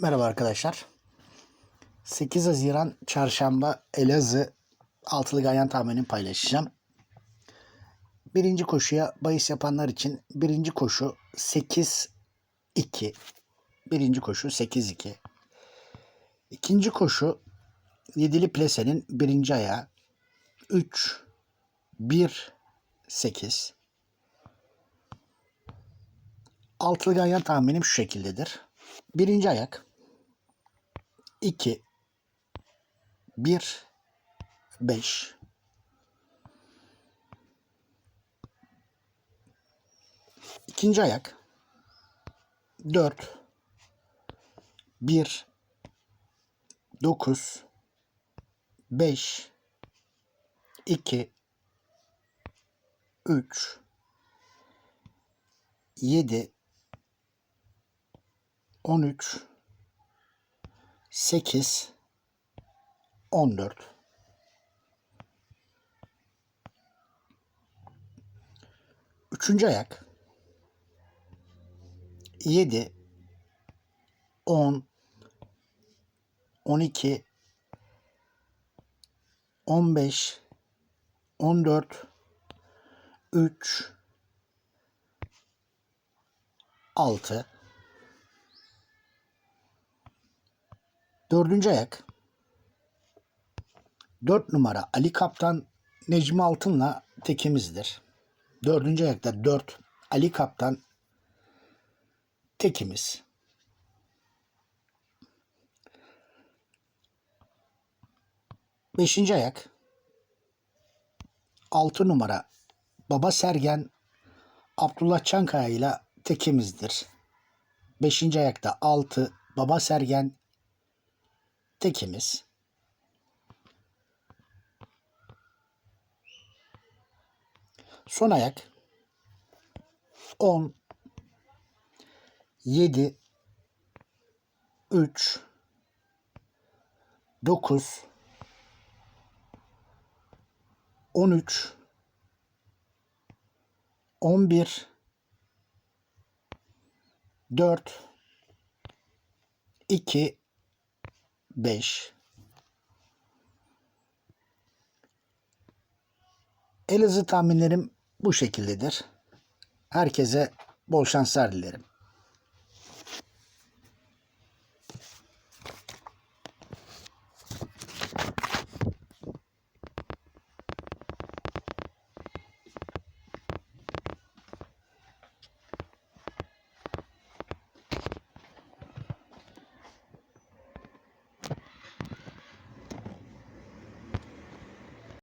Merhaba arkadaşlar. 8 Haziran Çarşamba Elazığ altılı ganyan tahminini paylaşacağım. Birinci koşuya bahis yapanlar için birinci koşu 8-2. Birinci koşu 8-2. İkinci koşu yedili plesenin birinci ayağı 3 1 8 Altılı ganyan tahminim şu şekildedir. Birinci ayak 2 1 5 İkinci ayak. 4 1 9 5 2 3 7 13 8 14 Üçüncü ayak. 7 10 12 15 14 3 6 Dördüncü ayak. Dört numara Ali Kaptan Necmi Altın'la tekimizdir. Dördüncü ayakta dört Ali Kaptan tekimiz. Beşinci ayak. Altı numara Baba Sergen Abdullah Çankaya ile tekimizdir. Beşinci ayakta altı Baba Sergen tekimiz. Son ayak. 10 7 3 9 13 11 4 2 5 Elazığ tahminlerim bu şekildedir. Herkese bol şanslar dilerim.